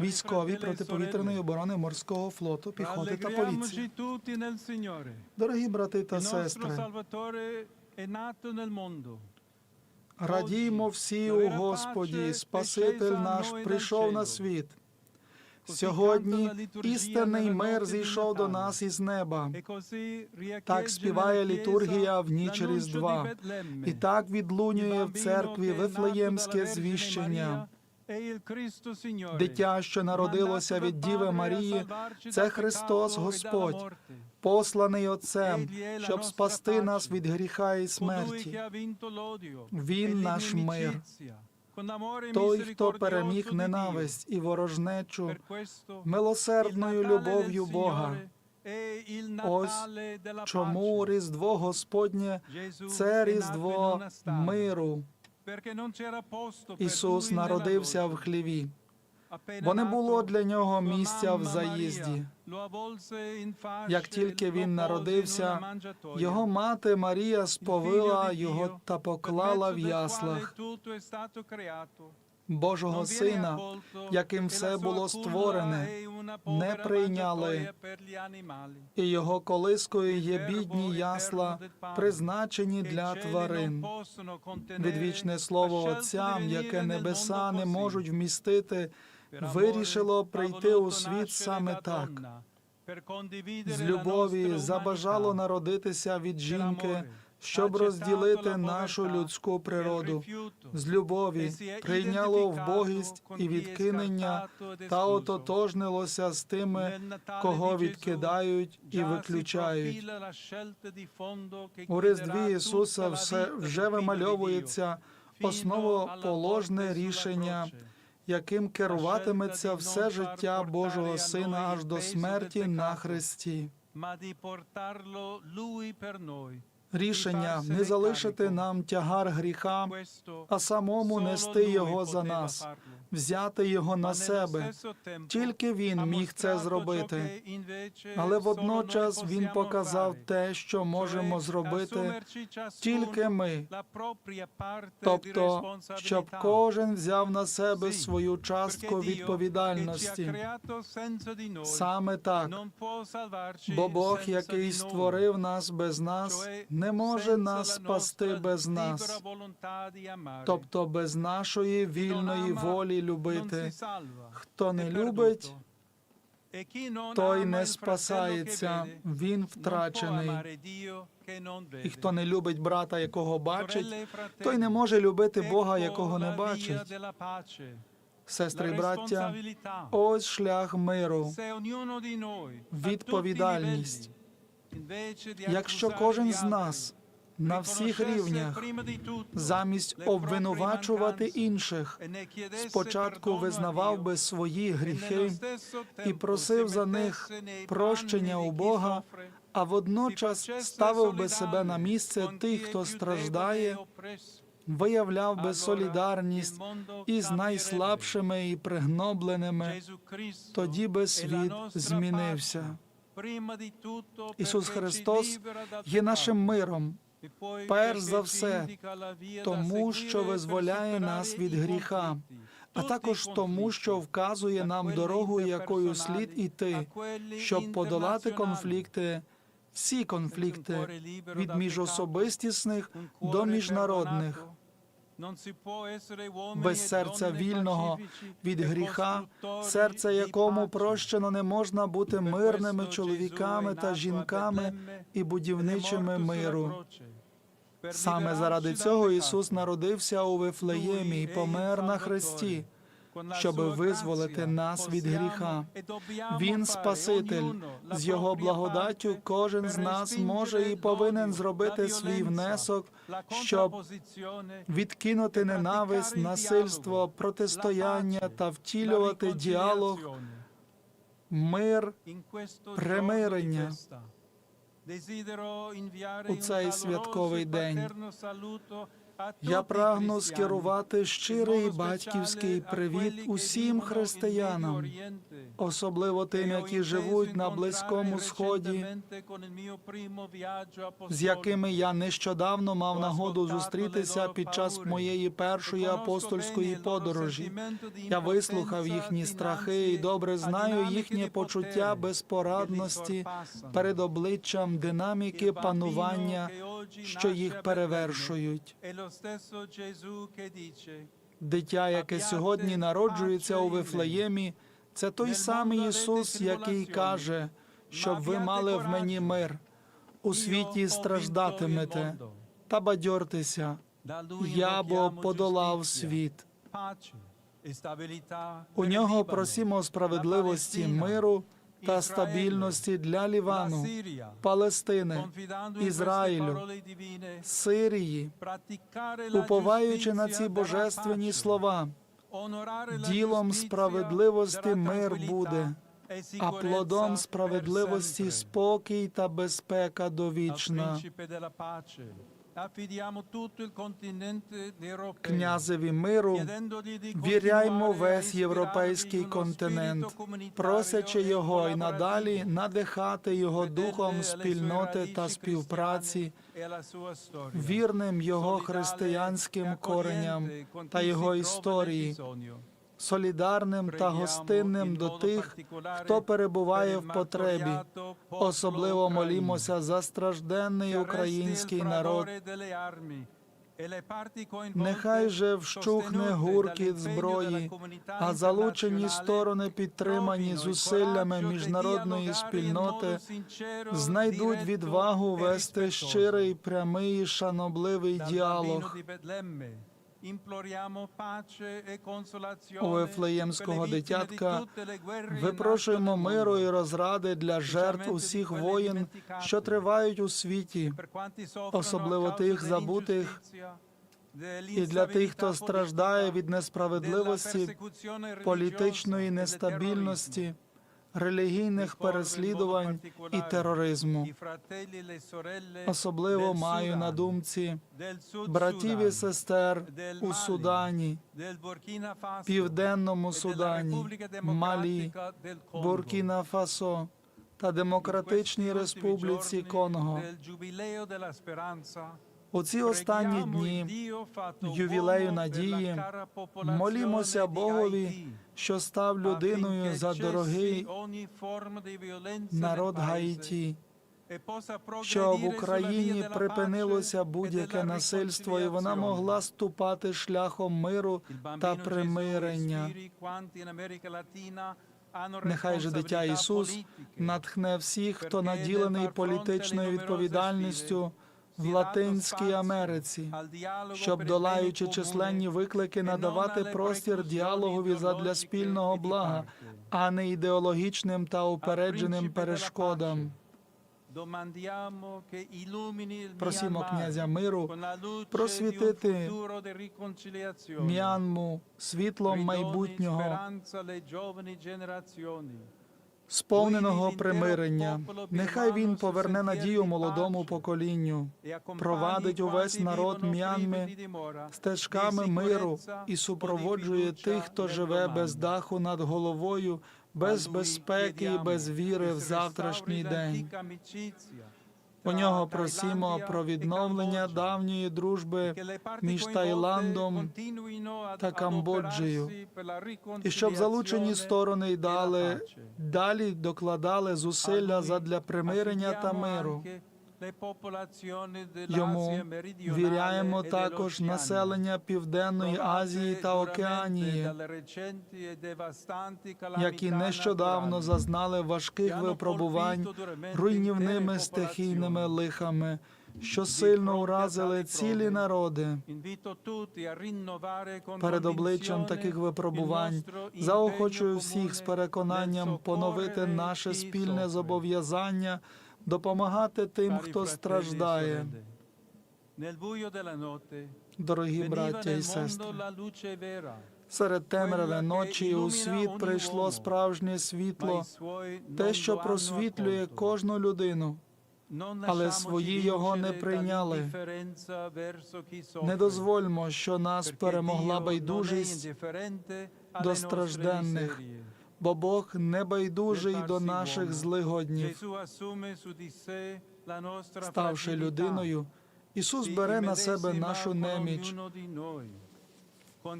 військові протиповітряної оборони морського флоту, піхоти та поліції. Дорогі брати та сестри, радімо всі у Господі, Спаситель наш прийшов на світ. Сьогодні істинний мир зійшов до нас із неба. E Так співає літургія в ніч Різдва. І так відлунює в церкві Вифлеємське звіщення. Дитя, що народилося від Діви Марії, це Христос Господь, посланий Отцем, щоб спасти нас від гріха і смерті. Він наш мир. Той, хто переміг ненависть і ворожнечу милосердною любов'ю Бога. Ось Чому Різдво Господнє це Різдво миру. Ісус народився в хліві, бо не було для нього місця в заїзді. Як тільки він народився, Його мати Марія сповила його та поклала в яслах. Божого Сина, яким все було створене, не прийняли. і його колискою є бідні ясла, призначені для тварин. Відвічне слово Отцям, яке небеса не можуть вмістити, вирішило прийти у світ саме так. З любові забажало народитися від жінки, щоб розділити нашу людську природу. З любові прийняло вбогість і відкинення та ототожнилося з тими, кого відкидають і виключають. У Різдві Ісуса все вже вимальовується основоположне рішення, яким керуватиметься все життя Божого Сина аж до смерті на Христі. Рішення не залишити нам тягар гріха, а самому нести його за нас, взяти його на себе. Тільки він міг це зробити. Але водночас він показав те, що можемо зробити тільки ми, тобто, щоб кожен взяв на себе свою частку відповідальності. Саме так, бо Бог, який створив нас без нас, не може нас спасти без нас, тобто без нашої вільної волі любити. Хто не любить, той не спасається, він втрачений. І хто не любить брата, якого бачить, той не може любити Бога, якого не бачить. Сестри і браття, ось шлях миру, відповідальність. Якщо кожен з нас на всіх рівнях, замість обвинувачувати інших, спочатку визнавав би свої гріхи і просив за них прощення у Бога, а водночас ставив би себе на місце тих, хто страждає, виявляв би солідарність із найслабшими і пригнобленими, тоді би світ змінився. Ісус Христос є нашим миром, перш за все, тому що визволяє нас від гріха, а також тому, що вказує нам дорогу, якою слід іти, щоб подолати конфлікти, всі конфлікти від міжособистісних до міжнародних. Без серця вільного від гріха, серце якому прощено не можна бути мирними чоловіками та жінками і будівничими миру. Саме заради цього Ісус народився у Вифлеємі і помер на хресті, щоби визволити нас від гріха. Він Спаситель. З його благодаттю кожен з нас може і повинен зробити свій внесок, щоб відкинути ненависть, насильство, протистояння та втілювати діалог, мир, примирення. у цей святковий день. Я прагну скерувати щирий батьківський привіт усім християнам, особливо тим, які живуть на Близькому Сході, з якими я нещодавно мав нагоду зустрітися під час моєї першої апостольської подорожі. Я вислухав їхні страхи і добре знаю їхнє почуття безпорадності перед обличчям динаміки панування, що їх перевершують. Дитя, яке сьогодні народжується у Вифлеємі, це той самий Ісус, який каже, щоб ви мали в мені мир. У світі страждатимете та бадьортеся. Я бо подолав світ. У нього просимо справедливості, миру та стабільності для Лівану, Палестини, Ізраїлю, Сирії, уповаючи на ці божественні слова. Ділом справедливості мир буде, а плодом справедливості спокій та безпека довічна. Князеві миру віряймо весь європейський континент, просячи його й надалі надихати його духом спільноти та співпраці, вірним його християнським коренням та його історії, солідарним та гостинним до тих, хто перебуває в потребі. Особливо молімося за стражденний український народ. Нехай же вщухне гуркіт зброї, а залучені сторони, підтримані зусиллями міжнародної спільноти, знайдуть відвагу вести щирий, прямий, і шанобливий діалог. У Вифлеємського дитятка Випрошуємо миру і розради для жертв усіх воєн, що тривають у світі, особливо тих забутих, і для тих, хто страждає від несправедливості, політичної нестабільності, релігійних переслідувань і тероризму. Особливо маю на думці братів і сестер у Судані, Південному Судані, Малі, Буркіна Фасо та Демократичній Республіці Конго. У ці останні дні ювілею надії. молімося Богові, що став людиною за дорогий народ Гаїті, що в Україні припинилося будь-яке насильство, і вона могла ступати шляхом миру та примирення. Нехай же дитя Ісус натхне всіх, хто наділений політичною відповідальністю в Латинській Америці, щоб долаючи численні виклики, надавати простір діалогові задля спільного блага, а не ідеологічним та упередженим перешкодам. Просімо князя миру просвітити М'янму світлом майбутнього, сповненого примирення. Нехай він поверне надію молодому поколінню, провадить увесь народ М'янми стежками миру і супроводжує тих, хто живе без даху над головою, без безпеки і без віри в завтрашній день. У нього просимо про відновлення давньої дружби між Таїландом та Камбоджею, і щоб залучені сторони й дали далі докладали зусилля задля примирення та миру. Йому віряємо також населення Південної Азії та Океанії, які нещодавно зазнали важких випробувань руйнівними стихійними лихами, що сильно уразили цілі народи. Перед обличчям таких випробувань заохочую всіх з переконанням поновити наше спільне зобов'язання допомагати тим, хто страждає. Дорогі браття і сестри, серед темряви ночі у світ прийшло справжнє світло, те, що просвітлює кожну людину. але свої його не прийняли. Не дозвольмо, що нас перемогла байдужість до стражденних, бо Бог не байдужий до наших злигоднів. Ставши людиною, Ісус бере на себе нашу неміч,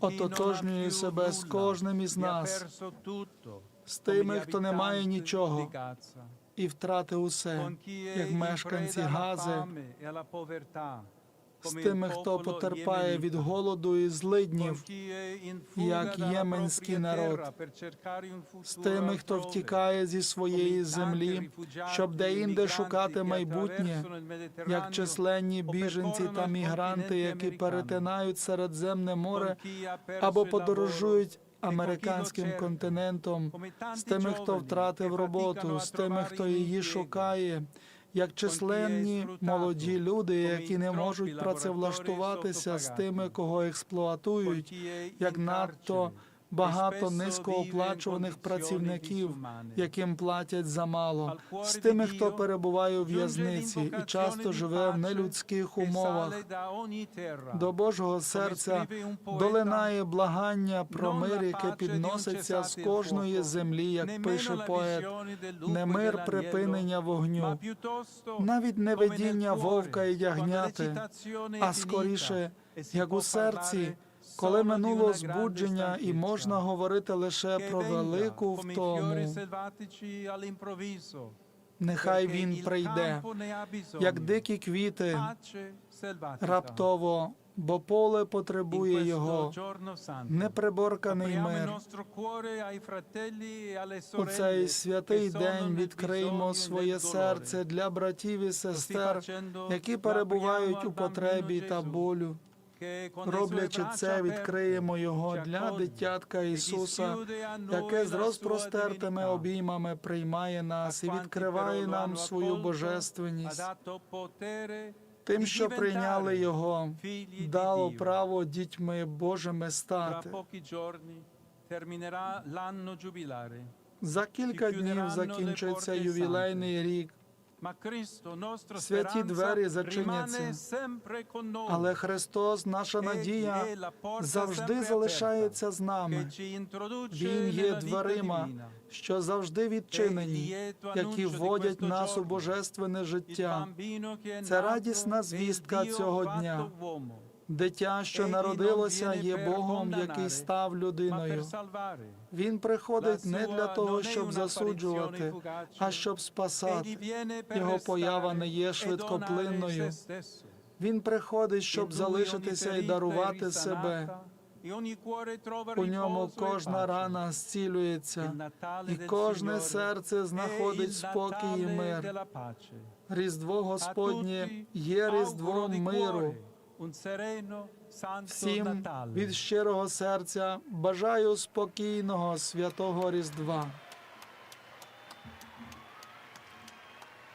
ототожнює себе з кожним із нас, з тими, хто не має нічого. і втратив усе, як мешканці Гази, з тими, хто потерпає від голоду і злиднів, як єменський народ, з тими, хто втікає зі своєї землі, щоб деінде шукати майбутнє, як численні біженці та мігранти, які перетинають Середземне море або подорожують американським континентом, з тими, хто втратив роботу, з тими, хто її шукає. Як численні молоді люди, які не можуть працевлаштуватися з тими, кого експлуатують, як надто багато низькооплачуваних працівників, яким платять замало, з тими, хто перебуває у в'язниці і часто живе в нелюдських умовах. До Божого серця долинає благання про мир, яке підноситься з кожної землі, як пише поет, не мир припинення вогню, навіть не видіння вовка і ягняти, а скоріше, як у серці, коли минуло збудження, і можна говорити лише про велику втому. Нехай він прийде, як дикі квіти, раптово, бо поле потребує його, неприборканий мир. У цей святий день відкриємо своє серце для братів і сестер, які перебувають у потребі та болю. Роблячи це, відкриємо його для дитятка Ісуса, яке з розпростертими обіймами приймає нас і відкриває нам свою божественність. Тим, що прийняли його, дало право дітьми Божими стати. За кілька днів закінчиться ювілейний рік, Святі двері зачиняться, але Христос, наша надія, завжди залишається з нами. Він є дверима, що завжди відчинені, які вводять нас у божественне життя. Це радісна звістка цього дня. Дитя, що народилося, є Богом, який став людиною. Він приходить не для того, щоб засуджувати, а щоб спасати. Його поява не є швидкоплинною. Він приходить, щоб залишитися і дарувати себе. У ньому кожна рана зцілюється, і кожне серце знаходить спокій і мир. Різдво Господнє є різдвом миру. Всім від щирого серця бажаю спокійного святого Різдва.